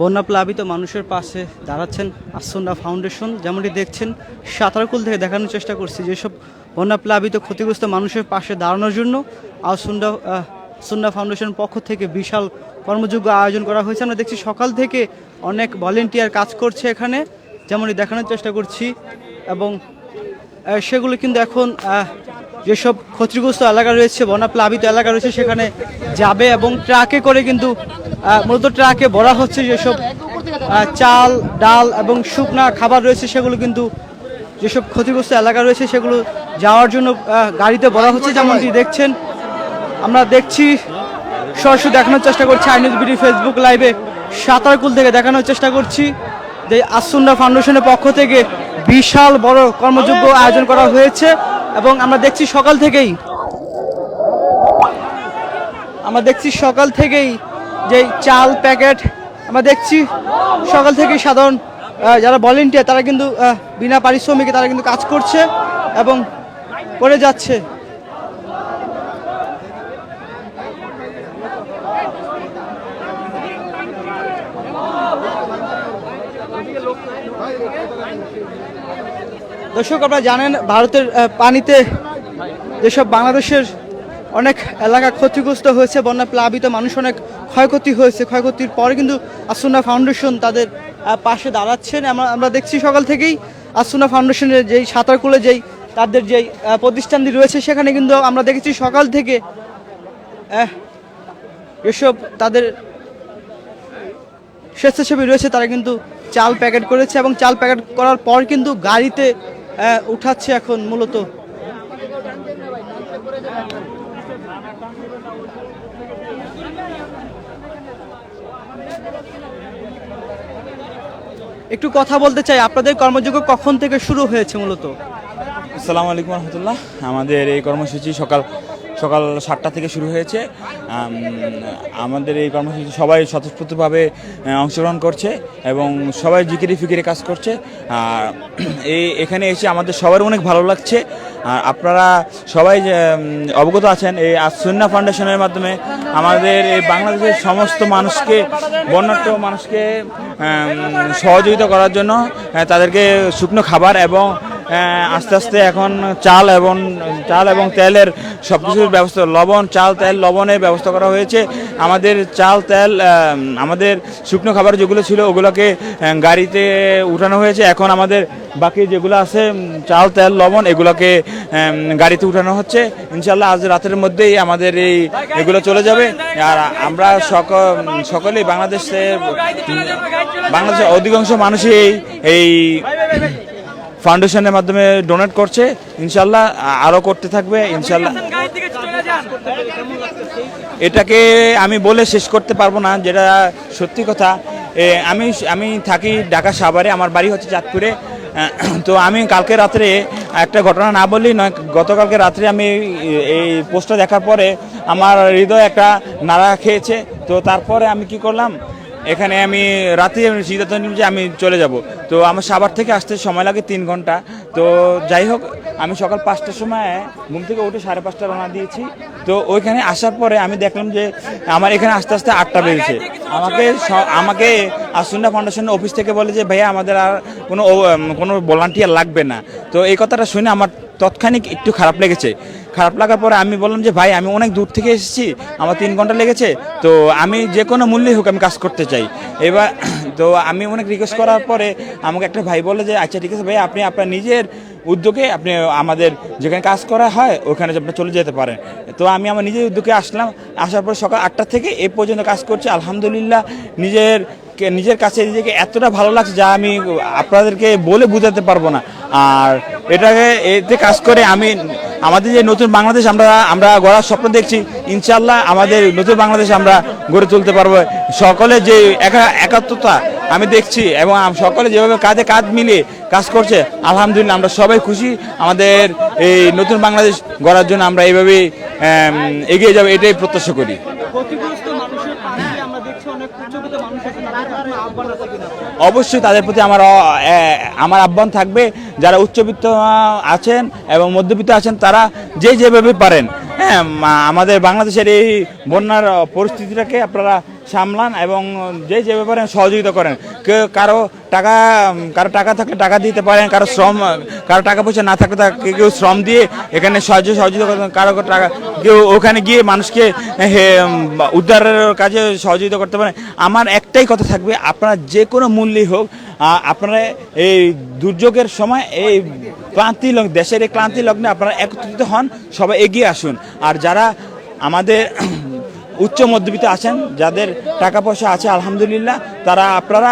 বন্যা প্লাবিত মানুষের পাশে দাঁড়াচ্ছেন আসন্না ফাউন্ডেশন। যেমনটি দেখছেন, সাঁতারকুল থেকে দেখানোর চেষ্টা করছি যেসব বন্যা প্লাবিত ক্ষতিগ্রস্ত মানুষের পাশে দাঁড়ানোর জন্য আসুন্ডা সুন্না ফাউন্ডেশন পক্ষ থেকে বিশাল কর্মযোগ্য আয়োজন করা হয়েছে। আমরা দেখছি সকাল থেকে অনেক ভলেন্টিয়ার কাজ করছে এখানে। যেমনটি দেখানোর চেষ্টা করছি এবং সেগুলো কিন্তু এখন যেসব ক্ষতিগ্রস্ত এলাকা রয়েছে বন্যা প্লাবিত এলাকা রয়েছে, সেখানে যাবে এবং ট্রাকে করে কিন্তু মূলত ট্রাকে ভরা হচ্ছে যেসব চাল, ডাল এবং শুকনা খাবার রয়েছে, সেগুলো কিন্তু, যেসব ক্ষতিগ্রস্ত এলাকা রয়েছে, সেগুলো যাওয়ার জন্য গাড়িতে ভরা হচ্ছে, যেমনটি দেখছেন। আমরা দেখছি, সরাসরি দেখানোর চেষ্টা করছি আইনিজ বিডি ফেসবুক লাইভে সাঁতারকুল থেকে দেখানোর চেষ্টা করছি, যে আসুন্ডা ফাউন্ডেশনের পক্ষ থেকে বিশাল বড় কর্মযোগ্য আয়োজন করা হয়েছে। এবং আমরা দেখছি সকাল থেকেই, আমরা দেখছি সকাল থেকেই যে চাল প্যাকেট, আমরা দেখছি সকাল থেকেই সাধারণ যারা ভলেন্টিয়ার তারা কিন্তু বিনা পারিশ্রমিকে তারা কিন্তু কাজ করছে এবং করে যাচ্ছে। দর্শক, আপনারা জানেন ভারতের পানিতে যেসব বাংলাদেশের অনেক এলাকা ক্ষতিগ্রস্ত হয়েছে, বন্যা প্লাবিত, মানুষ অনেক ক্ষয়ক্ষতি হয়েছে। ক্ষয়ক্ষতির পরে কিন্তু আসুনা ফাউন্ডেশন তাদের পাশে দাঁড়াচ্ছেন। আমরা আমরা দেখছি সকাল থেকেই আসুনা ফাউন্ডেশনের যেই সাঁতারকুলে যেই, তাদের যেই প্রতিষ্ঠানটি রয়েছে, সেখানে কিন্তু আমরা দেখেছি সকাল থেকে এসব তাদের স্বেচ্ছাসেবী রয়েছে, তারা কিন্তু চাল প্যাকেট করেছে এবং চাল প্যাকেট করার পর কিন্তু গাড়িতে উঠাচ্ছে এখন মূলত। একটু কথা বলতে চাই, আপনাদের কর্মযোগ্য কখন থেকে শুরু হয়েছে মূলত? আসসালামু আলাইকুম রহমতুল্লাহ। আমাদের এই কর্মসূচি সকাল সকাল সাতটা থেকে শুরু হয়েছে। আমাদের এই কর্মসূচি সবাই স্বতঃস্ফূর্তভাবে অংশগ্রহণ করছে এবং সবাই জিকিরি ফিকিরে কাজ করছে। আর এই, এখানে এসে আমাদের সবার অনেক ভালো লাগছে। আর আপনারা সবাই অবগত আছেন, এই আসুন্না ফাউন্ডেশনের মাধ্যমে আমাদের এই বাংলাদেশের সমস্ত মানুষকে বন্যাট্য মানুষকে সহযোগিতা করার জন্য তাদেরকে শুকনো খাবার এবং আস্তে আস্তে এখন চাল এবং চাল এবং তেলের সব কিছুর ব্যবস্থা, লবণ, চাল, তেল, লবণের ব্যবস্থা করা হয়েছে। আমাদের চাল, তেল আমাদের শুকনো খাবার যেগুলো ছিল ওগুলোকে গাড়িতে উঠানো হয়েছে। এখন আমাদের বাকি যেগুলো আছে চাল, তেল, লবণ, এগুলোকে গাড়িতে উঠানো হচ্ছে। ইনশাল্লাহ আজ রাতের মধ্যেই আমাদের এই এগুলো চলে যাবে। আর আমরা সক, সকলেই বাংলাদেশে, বাংলাদেশের অধিকাংশ মানুষই এই- এই ফাউন্ডেশনের মাধ্যমে ডোনেট করছে। ইনশাল্লাহ আ- আরও করতে থাকবে ইনশাল্লাহ। এটাকে আমি বলে শেষ করতে পারব না যেটা সত্যি কথা। এ, আমি আমি থাকি ঢাকা সাভারে আমার বাড়ি হচ্ছে চাঁদপুরে। তো আমি কালকে রাত্রে একটা ঘটনা না বললেই নয় গতকালকে রাত্রে আমি এই পোস্টটা দেখার পরে আমার হৃদয় একটা নাড়া খেয়েছে। তো তারপরে আমি কি করলাম এখানে আমি রাতে আমি সিদ্ধান্ত নিলাম যে আমি চলে যাব। তো আমার সাভার থেকে আসতে সময় লাগে তিন ঘণ্টা। তো যাই হোক, আমি সকাল পাঁচটার সময় ঘুম থেকে উঠে সাড়ে পাঁচটা রওনা দিয়েছি। তো ওইখানে আসার পরে আমি দেখলাম যে আমার এখানে আস্তে আস্তে আটটা বেজেছে। আমাকে আমাকে আসুন্ডা ফাউন্ডেশনের অফিস থেকে বলে যে, ভাইয়া, আমাদের আর কোনো কোনো ভলান্টিয়ার লাগবে না। তো এই কথাটা শুনে আমার তৎক্ষণিক একটু খারাপ লেগেছে। খারাপ লাগার পরে আমি বললাম যে, ভাই, আমি অনেক দূর থেকে এসেছি, আমার তিন ঘণ্টা লেগেছে, তো আমি যে কোনো মূল্যেই হোক আমি কাজ করতে চাই। এবার, তো আমি অনেক রিকোয়েস্ট করার পরে আমাকে একটা ভাই বলে যে আচ্ছা ঠিক আছে ভাই, আপনি আপনার নিজের উদ্যোগে আপনি আমাদের যেখানে কাজ করা হয়, ওখানে আপনি চলে যেতে পারেন। তো আমি আমার নিজের উদ্যোগে আসলাম, আসার পর সকাল আটটা থেকে এ পর্যন্ত কাজ করছি, আলহামদুলিল্লাহ। নিজের নিজের কাছে নিজেকে এতটা ভালো লাগছে যা আমি আপনাদেরকে বলে বোঝাতে পারব না। আর এটাকে, এতে কাজ করে আমি আমাদের যে নতুন বাংলাদেশ আমরা আমরা গড়ার স্বপ্ন দেখছি ইনশাল্লাহ আমাদের নতুন বাংলাদেশ আমরা গড়ে তুলতে পারব। সকলে যে একা- একাত্মতা আমি দেখছি এবং সকলে যেভাবে কাঁধে কাঁধ মিলিয়ে কাজ করছে, আলহামদুলিল্লাহ আমরা সবাই খুশি। আমাদের এই নতুন বাংলাদেশ গড়ার জন্য আমরা এইভাবেই এগিয়ে যাব, এটাই প্রত্যাশা করি। ক্ষতিগ্রস্ত মানুষের আমরা দেখছি অনেক মানুষ আছে অবশ্যই তাদের প্রতি আমার আমার আহ্বান থাকবে। যারা উচ্চবিত্ত আছেন এবং মধ্যবিত্ত আছেন, তারা যে যেভাবে পারেন। হ্যাঁ আমাদের বাংলাদেশের এই বন্যার পরিস্থিতিটাকে আপনারা সামলান এবং যে যে ব্যাপারে সহযোগিতা করেন। কেউ কারও টাকা কারও টাকা থাকলে টাকা দিতে পারেন, কারও শ্রম, কারও টাকা পয়সা না থাকলে তা কেউ শ্রম দিয়ে এখানে সাহায্য, সহযোগিতা করেন। কারও টাকা কেউ ওখানে গিয়ে মানুষকে উদ্ধারের কাজে সহযোগিতা করতে পারেন। আমার একটাই কথা থাকবে, আপনারা যে কোনো মূল্যেই হোক আপনারা এই দুর্যোগের সময় এই ক্লান্তি লগ্ন, দেশের এই ক্লান্তি লগ্নে আপনারা একত্রিত হন, সবাই এগিয়ে আসুন। আর যারা আমাদের উচ্চ মধ্যবিত্ত আছেন, যাদের টাকা পয়সা আছে, আলহামদুলিল্লাহ, তারা আপনারা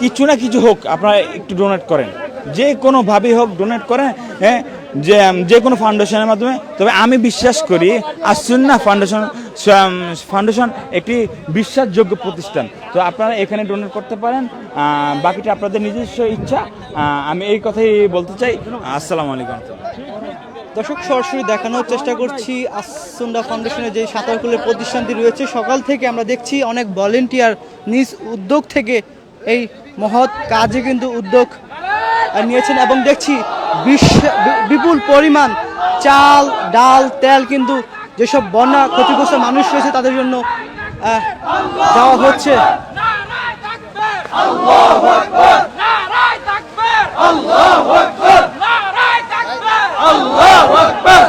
কিছু না কিছু হোক আপনারা একটু ডোনেট করেন। যে কোনোভাবেই হোক ডোনেট করেন হ্যাঁ যে যে কোনো ফাউন্ডেশনের মাধ্যমে। তবে আমি বিশ্বাস করি আসুন্না ফাউন্ডেশন ফাউন্ডেশন একটি বিশ্বাসযোগ্য প্রতিষ্ঠান। তো আপনারা এখানে ডোনেট করতে পারেন বাকিটা আপনাদের নিজস্ব ইচ্ছা। আমি এই কথাই বলতে চাই। আসসালামু আলাইকুম। দর্শক, সরাসরি দেখানোর চেষ্টা করছি আসুন্ডা ফাউন্ডেশনের যে সাঁতারকুলের প্রতিষ্ঠানটি রয়েছে। সকাল থেকে আমরা দেখছি অনেক ভলেন্টিয়ার নিজ উদ্যোগ থেকে এই মহৎ কাজে কিন্তু উদ্যোগ নিয়েছেন এবং দেখছি বিপুল পরিমাণ চাল, ডাল, তেল কিন্তু যেসব বন্যা ক্ষতিগ্রস্ত মানুষ রয়েছে তাদের জন্য দেওয়া হচ্ছে। আল্লাহু আকবার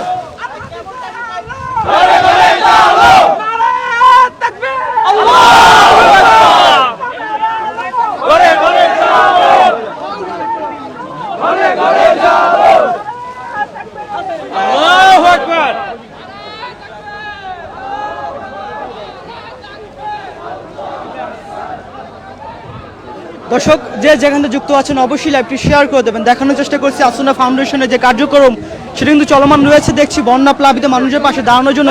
ঘরে ঘরে যাও নারায় তাকবীর আল্লাহু আকবার ঘরে ঘরে যাও ঘরে ঘরে যাও আল্লাহু আকবার দর্শক যে যেখান যুক্ত আছেন, অবশ্যই লাইভটি শেয়ার করে দেবেন। দেখানোর চেষ্টা করছি আসুনা ফাউন্ডেশনের যে কার্যক্রম, সেটা কিন্তু চলমান রয়েছে। দেখছি বন্যা প্লাবিত মানুষের পাশে দাঁড়ানোর জন্য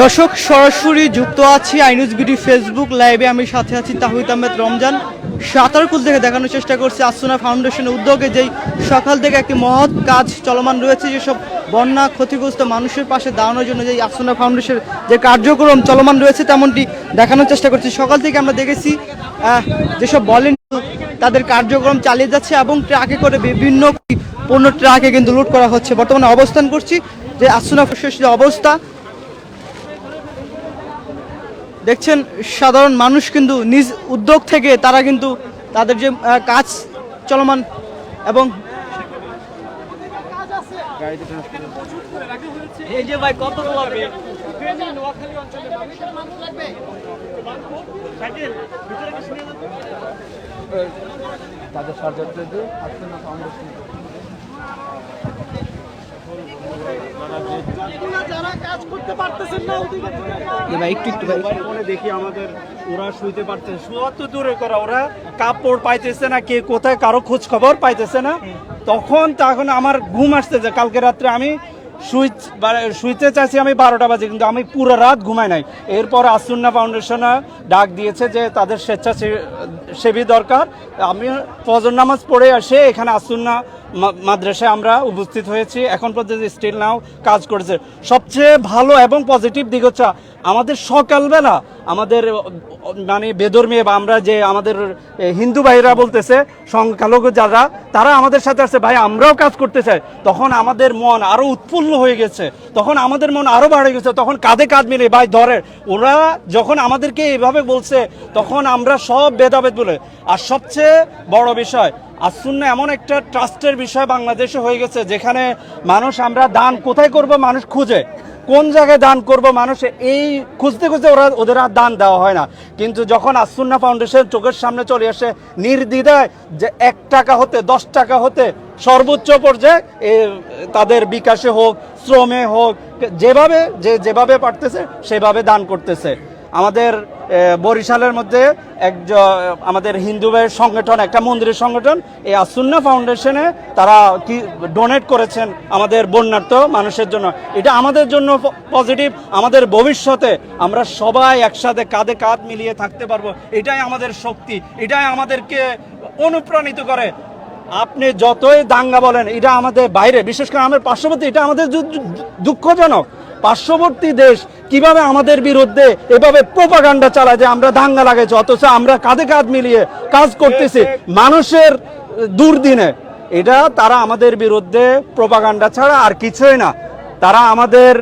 দর্শক, সরাসরি যুক্ত আছি আইনুজ বিডি ফেসবুক লাইভে। আমি সাথে আছি তাহিদ আহমেদ রমজান। সাঁতারকুল থেকে দেখানোর চেষ্টা করছি আসুনা ফাউন্ডেশনের উদ্যোগে, যেই সকাল থেকে একটি মহৎ কাজ চলমান রয়েছে, যেসব বন্যা ক্ষতিগ্রস্ত মানুষের পাশে দাঁড়ানোর জন্য যে আসুনা ফাউন্ডেশনের যে কার্যক্রম চলমান রয়েছে, তেমনটি দেখানোর চেষ্টা করছি। সকাল থেকে আমরা দেখেছি যেসব বলেন, তাদের কার্যক্রম চালিয়ে যাচ্ছে এবং ট্রাকে করে বিভিন্ন পণ্য ট্রাকে কিন্তু লুট করা হচ্ছে। বর্তমানে অবস্থান করছি যে আসুনা যে অবস্থা দেখছেন সাধারণ মানুষ কিন্তু নিজ উদ্যোগ থেকে তারা কিন্তু তাদের যে কাজ চলমান এবং এই যে ভাই কত লাগবে একটু একটু ভাই ফোনে কোথায় কারও খোঁজ পাইতেছে না তখন তখন আমার ঘুম আসতেছে কালকে রাত্রে আমি বা- শুইতে চাইছি আমি বারোটা বাজে কিন্তু আমি পুরো রাত ঘুমাই নাই এরপর আসুন্না ফাউন্ডেশন ডাক দিয়েছে যে তাদের স্বেচ্ছাসেবী দরকার আমি ফজর নামাজ পড়ে আসে এখানে আসুন্না মাদ্রাসায় আমরা উপস্থিত হয়েছি। এখন পর্যন্ত স্টিল নাও কাজ করেছে। সবচেয়ে ভালো এবং পজিটিভ দিক হচ্ছে, আমাদের সকালবেলা আমাদের মানে বেদর্মী বা আমরা যে আমাদের হিন্দু ভাইরা বলতেছে, সংখ্যালঘু যারা, তারা আমাদের সাথে আছে, ভাই আমরাও কাজ করতে চাই। তখন আমাদের মন আরও উৎফুল্ল হয়ে গেছে। তখন আমাদের মন আরও বাড়ে গেছে। তখন কাঁধে কাঁধ মিলে ভাই ধরে ওরা যখন আমাদেরকে এভাবে বলছে, তখন আমরা সব ভেদাভেদ বলে। আর সবচেয়ে বড় বিষয় আসুন্না এমন একটা ট্রাস্টের বিষয় বাংলাদেশে হয়ে গেছে, যেখানে মানুষ আমরা দান কোথায় করব মানুষ খুঁজে। কোন জায়গায় দান করব মানুষে, এই খুঁজতে খুঁজতে ওরা, ওদের আর দান দেওয়া হয় না। কিন্তু যখন আসুন্না ফাউন্ডেশন চোখের সামনে চলে আসে, নির্দ্বিধায় যে এক টাকা হতে, দশ টাকা হতে, সর্বোচ্চ পর্যায়ে তাদের বিকাশে হোক, শ্রমে হোক, যেভাবে, যে যেভাবে পারতেছে, সেভাবে দান করতেছে। আমাদের বরিশালের মধ্যে এক আমাদের হিন্দু সংগঠন, একটা মন্দিরের সংগঠন, এই আসুন্না ফাউন্ডেশনে তারা কি ডোনেট করেছেন আমাদের বন্যার্থ মানুষের জন্য। এটা আমাদের জন্য পজিটিভ আমাদের ভবিষ্যতে আমরা সবাই একসাথে কাঁধে কাঁধ মিলিয়ে থাকতে পারব। এটাই আমাদের শক্তি, এটাই আমাদেরকে অনুপ্রাণিত করে। আপনি যতই দাঙ্গা বলেন, এটা আমাদের বাইরে, বিশেষ করে আমার পার্শ্ববর্তী, এটা আমাদের দুঃখজনক। পার্শ্ববর্তী দেশ কীভাবে আমাদের বিরুদ্ধে এভাবে প্রোপাগান্ডা চালায় যে আমরা দাঙ্গা লাগাইছি, অথচ আমরা কাঁধে কাঁধ মিলিয়ে কাজ করতেছি মানুষের দুর্দিনে। এটা তারা আমাদের বিরুদ্ধে প্রোপাগান্ডা ছাড়া আর কিছুই না। তারা আমাদের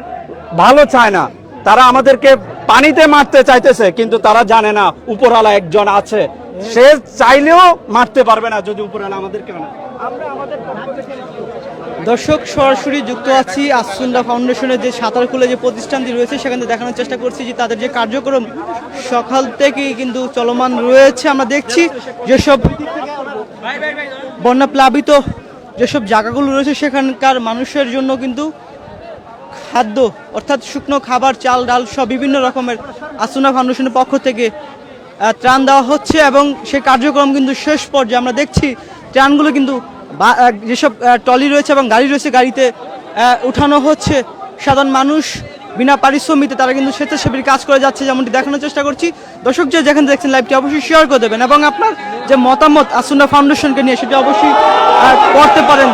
ভালো চায় না। তারা আমাদেরকে পানিতে মারতে চাইতেছে, কিন্তু তারা জানে না উপরালা একজন আছে। সে চাইলেও মারতে পারবে না যদি উপরালা আমাদেরকে আমরা আমাদের দর্শক, সরাসরি যুক্ত আছি আসুন্ডা ফাউন্ডেশনের যে সাঁতারকুলে যে প্রতিষ্ঠানটি রয়েছে, সেখানে দেখানোর চেষ্টা করছি যে তাদের যে কার্যক্রম, সকাল থেকেই কিন্তু চলমান রয়েছে। আমরা দেখছি যেসব বন্যা প্লাবিত, যেসব জায়গাগুলো রয়েছে, সেখানকার মানুষের জন্য কিন্তু খাদ্য, অর্থাৎ শুকনো খাবার, চাল, ডাল সব বিভিন্ন রকমের আসুনা ফাউন্ডেশনের পক্ষ থেকে ত্রাণ দেওয়া হচ্ছে এবং সেই কার্যক্রম কিন্তু শেষ পর্যায়ে আমরা দেখছি, ত্রাণগুলো কিন্তু বা- যেসব ট্রলি রয়েছে এবং গাড়ি রয়েছে গাড়িতে উঠানো হচ্ছে, সাধারণ মানুষ বিনা পারিশ্রমিতে তারা কিন্তু স্বেচ্ছাসেবীর কাজ করে যাচ্ছে যেমনটি দেখানোর চেষ্টা করছি। দর্শক যে যেখানে দেখছেন লাইভটি অবশ্যই শেয়ার করে দেবেন এবং আপনার যে মতামত আসুন্না ফাউন্ডেশনকে নিয়ে সেটি অবশ্যই করতে পারেন।